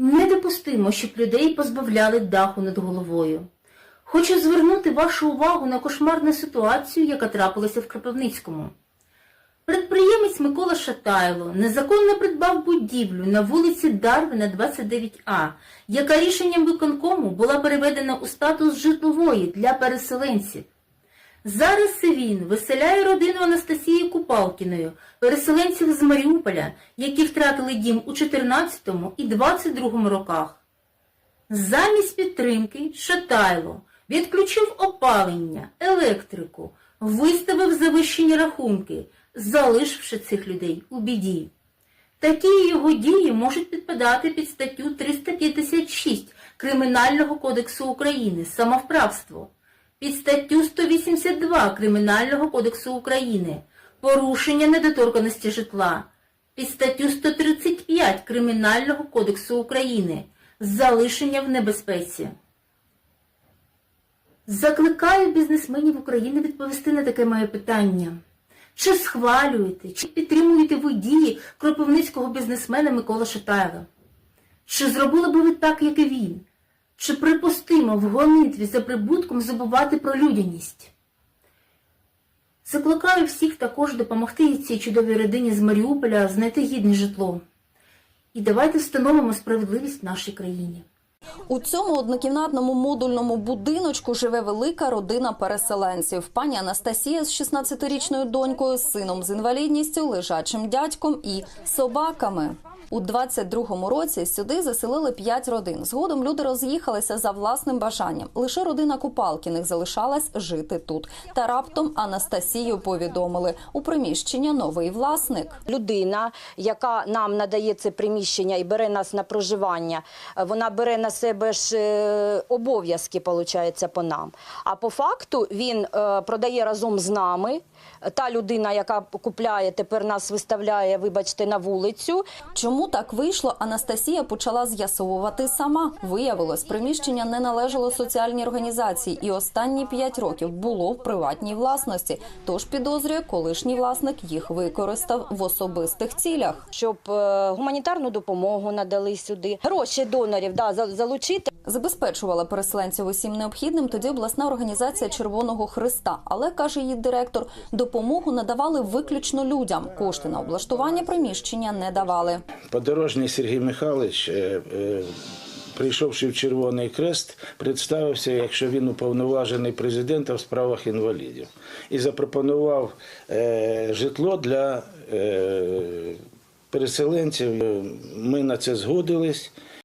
Недопустимо, щоб людей позбавляли даху над головою. Хочу звернути вашу увагу на кошмарну ситуацію, яка трапилася в Кропивницькому. Предприємець Микола Шатайло незаконно придбав будівлю на вулиці Дарвина, 29А, яка рішенням виконкому була переведена у статус житлової для переселенців. Зараз він виселяє родину Анастасії Купалкіної, переселенців з Маріуполя, які втратили дім у 14 і 22 роках. Замість підтримки Шатайло відключив опалення, електрику, виставив завищені рахунки, залишивши цих людей у біді. Такі його дії можуть підпадати під статтю 356 Кримінального кодексу України самовправство, під статтю 182 Кримінального кодексу України порушення недоторканості житла, під статтю 135 Кримінального кодексу України залишення в небезпеці. Закликаю бізнесменів України відповісти на таке моє питання. Чи схвалюєте, чи підтримуєте ви дії кропивницького бізнесмена Микола Шатаєва? Чи зробили би ви так, як і він? Чи припустимо в гонитві за прибутком забувати про людяність? Закликаю всіх також допомогти цій чудовій родині з Маріуполя знайти гідне житло. І давайте встановимо справедливість в нашій країні. У цьому однокімнатному модульному будиночку живе велика родина переселенців. Пані Анастасія з 16-річною донькою, сином з інвалідністю, лежачим дядьком і собаками. У 22-му році сюди заселили п'ять родин. Згодом люди роз'їхалися за власним бажанням. Лише родина Купалкіних залишалась жити тут. Та раптом Анастасію повідомили у приміщення новий власник. людина, яка нам надає це приміщення і бере нас на проживання, е, вона бере на себе ж е, обов'язки, виходить, по нам. А по факту він е, продає разом з нами. Та людина, яка купляє, тепер нас виставляє, вибачте, на вулицю. Чому так вийшло? Анастасія почала з'ясовувати сама. Виявилось, приміщення не належало соціальній організації, і останні п'ять років було в приватній власності. Тож підозрює, колишній власник їх використав в особистих цілях. Щоб е, гуманітарну допомогу надали сюди, гроші донорів да, залучити. Забезпечувала переселенців усім необхідним тоді обласна організація Червоного Христа. Але каже її директор, допомогу надавали виключно людям. Кошти на облаштування приміщення не давали. Подорожній Сергій Михайлович, е, е, прийшовши в Червоний Крест, представився, якщо він уповноважений президента в справах інвалідів, і запропонував е, житло для переселенців. Ми на це згодились.